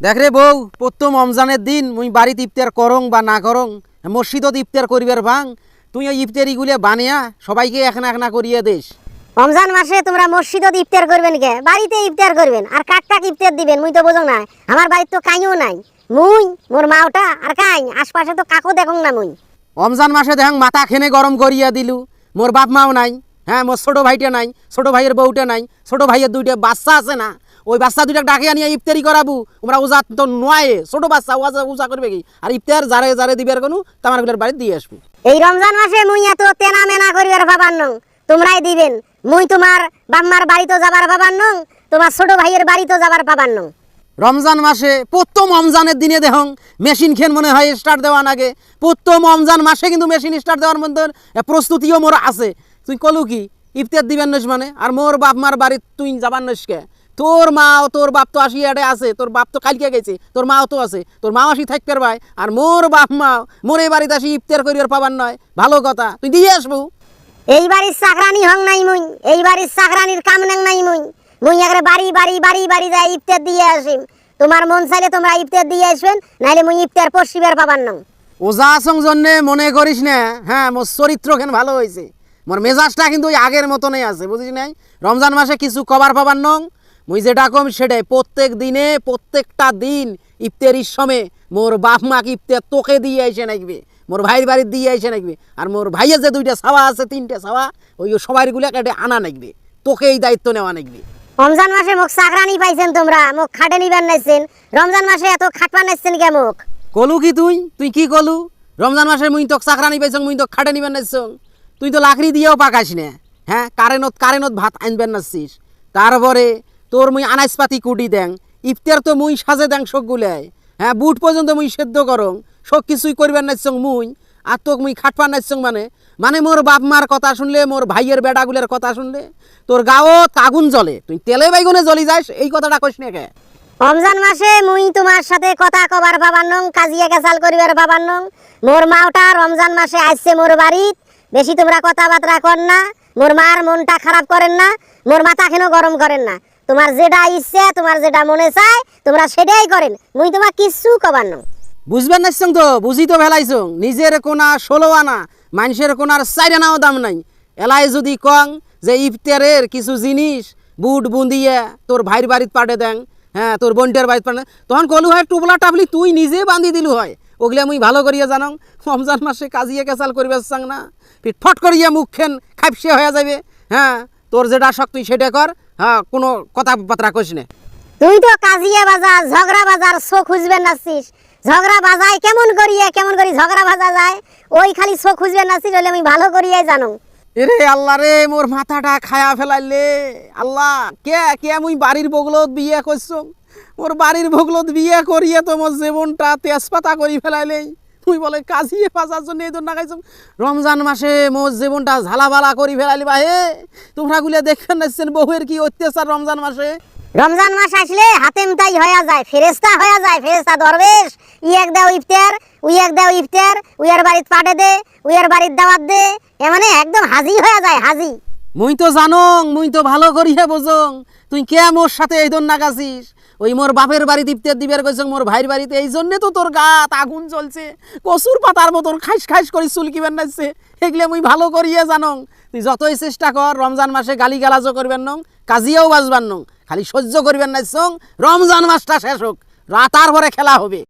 দেখ রে বউ প্রথম রমজানের দিন মুই বাড়িতে ইফতার করং বা না করং মসজিদত ইফতার করিবার ভাং তুই ওই ইফতারিগুলো বানিয়া সবাইকে একনা একনা করিয়ে দিস। রমজান মাসে তোমরা মসজিদত ইফতার করবেন কে? বাড়িতে ইফতার করবেন। আর কাক কাক ইফতার দিবেন মুই তো বোঝো না আমার বাড়িতে তো কাইও নাই। মুই মোর মাওটা আর কাই? আশপাশে তো কাকও দেখুন না মুই। রমজান মাসে দেখ মাথা খেনে গরম করিয়া দিলু। মোর বাপ মাও নাই হ্যাঁ মোর ছোট ভাইটা নাই ছোট ভাইয়ের বউটা নাই ছোট ভাইয়ের দুইটা বাচ্চা আছে না। ওই বাচ্চা দুইটা ডাকে আনিয়া ইফতারি করাবু। আমরা ওজা তো নয় ছোট বাচ্চা ওজা উজা করবে কি? আর ইফতার যারে যারে দিবার কোনো তামারগুলার বাড়ি দিয়ে আসব। এই রমজান মাসে মুই এত তেনা মেনা করিবার ভাবার নং। তোমরাই দিবেন। মুই তোমার বাম্মার বাড়িতে যাবার ভাবার নং তোমার ছোট ভাইয়ের বাড়িতে যাবার ভাবার নং। রমজান মাসে প্রথম রমজানের দিনে দেখং মেশিন খেন মনে হয় স্টার্ট দেওয়ার আগে। প্রথম রমজান মাসে কিন্তু মেশিন স্টার্ট দেওয়ার মধ্যে প্রস্তুতিও মোর আছে। তুই কলু কি? ইফতার দিবেন নস মানে? আর মোর বাপ মার বাড়ি তুই যাবার নস কে? তোর মা তোর বাপ তো আসি এডে আছে তোর বাপ তো কালকে গেছে তোর মাও তো আছে তোর মাও আসি থাকবে ভাই আর মোর বাপ মা মোর এই বাড়িতে আসি ইফতার করিবার পাবার নয় ভালো কথা তুই দিয়ে আসব এই বাড়ির চাকরানি হং নাই মুই এই বাড়ির চাকরানির কাম নাং নাই মুই মুই একরে বাড়ি বাড়ি বাড়ি বাড়ি যাই ইফতার দিয়ে আসিম তোমার মন চাইলে তোমরা ইফতার দিয়ে আসবেন নাইলে মুই ইফতার পশ্চিমের পাবার নং। ওজা আসং জন্যে মনে করিস না হ্যাঁ মোর চরিত্র কেন ভালো হয়েছে মোর মেজাজটা কিন্তু ওই আগের মতনই আছে বুঝিস নাই? রমজান মাসে কিছু কবার পাবার নং মুই যেটা কম সেটাই প্রত্যেক দিনে প্রত্যেকটা দিন ইফতারির সময় মোর বাপ মাকে ইফতার তোকে দিয়ে আইসে নাকবে মোর ভাইয়ের বাড়ির দিয়ে আইসে নাকবে আর মোর ভাইয়ের যে দুইটা ছাওয়া আছে তিনটা ছাওয়া ওই সবাইগুলো একটা আনা নাকবে তোকে এই দায়িত্ব নেওয়া নাকবে। রমজান মাসে মোক চাকরানি পাইছেন তোমরা মোক খাটে নিবার নাইছেন রমজান মাসে এত খাটবা নাইছেন কে মোক কলু কি তুই? তুই কি কলু? রমজান মাসে মুই তো চাকরানি পাইছং মুই তো খাটে নিবেন নাইছং। তুই তো লাকড়ি দিয়েও পাকাস না হ্যাঁ? কারেনত কারেনত ভাত আনবেন নাচ্ছিস তারপরে তোর মুই আনাজপাতি কুটি দেং, ইফতার তো মুই সাজে দেং সবগুলাই হ্যাঁ বুট পর্যন্ত মুই সেদ্ধ করং, সব কিছুই করবেন নাইছং মুই, আর তোক মুই খাটপান নাইছং মানে। মানে মোর বাপ মার কথা শুনলে, মোর ভাইয়ের বেটাগুলের কথা শুনলে, তোর গাঁৱত আগুন জ্বলে, তুই তেলে বাইগুনে জ্বলি যাস, এই কথাটা কইস না কে? রমজান মাসে মুই তোমার সাথে কথা কবার ভাবার নং, কাজিয়া কেসাল করিবার ভাবার নং। মোর মাওটা রমজান মাসে আসছে মোর বাড়িত, বেশি তোমরা কথাবার্তা কর না, মোর মার মনটা খারাপ করেন না, মোর মাথা কেন গরম করেন না। তোমার যেটা ইচ্ছে, তোমার যেটা মনে চায়, তোমরা সেটাই করেন। মুই তোমার কিচ্ছু কবার নং। বুঝবেন নাইছং তো? বুঝি তো ভেলাইছং নিজের কোনা ষোলো আনা, মানুষের কোনার চার আনাও দাম নাই। এলাই যদি কং যে ইফতারের কিছু জিনিস বুট বুন্দিয়ে তোর ভাইয়ের বাড়িতে পাঠে দেন হ্যাঁ তোর বোনটার বাড়িত পাঠে তখন কলু হয়, টুবলা টাবলি তুই নিজে বান্ধি দিলু হয়। ওগুলো মুই ভালো করিয়া জানং, রমজান মাসে কাজিয়ে কেসাল করিবে চাং না? পিঠ ফট করিয়া মুখ খেন খাইপসে হয়ে যাবে হ্যাঁ? তোর যেটা শখ তুই সেটা কর। হ্যাঁ কোনো কথা বার্তা কইস না। তুই তো কাজিয়া বাজার ঝগড়া বাজার চোখ খুঁজবেন নাচিস ঝগড়া বাজায় কেমন করিয়া কেমন করি ঝগড়া বাজা যায় ওই খালি চোখ খুঁজবেন নাচিস হলে আমি ভালো করিয়াই জানো। এরে আল্লাহ রে মোর মাথাটা খায়া ফেলাইলে। আল্লাহ কে কে মুই বাড়ির বগলত বিয়ে করছ? মোর বাড়ির বগলত বিয়ে করিয়ে তো মোর জীবনটা তেজপাতা করি ফেলাইলেই। তুই বলে কাজিয়ে পাচার জন্য এই না খাইছো রমজান মাসে মোর জীবনটা ঝালাবালা করি ফেলাইলি বা হে? তোমরা গুলে দেখবেন নাচছেন বহুয়ের কি অত্যাচার রমজান মাসে? রমজান মাস আসলে হাতেম তাই হয়ে যায় ফেরেস্তা হয়ে যায় ফেরেস্তা দরবেশ। ই এক দেও ইফতার উই এক দেও ইফতার উইয়ার বাড়িত পাঠে দে উইয়ার বাড়ির দাওয়াত দে। এ মানে একদম হাজি হয়ে যায় হাজি। মুই তো জানং মুই তো ভালো করিয়া বোঝং। তুই কে মোর সাথে এই দন নাগাছিস ওই মোর বাপের বাড়ি দীপ্তের দিবার কইছ, মোর ভাইয়ের বাড়িতে এই জন্যে তো তোর গাত আগুন চলছে কসুর পাতার মতন খাইস খাইস করি চুলকিবেন নাচছে এগুলো মুই ভালো করিয়া জানং। তুই যতই চেষ্টা কর, রমজান মাসে গালি গালাজও করবেন নং, কাজিয়াও বাজবার নং, খালি সহ্য করবেন নাচছং রমজান মাসটা শেষ হোক। রাতার পরে খেলা হবে।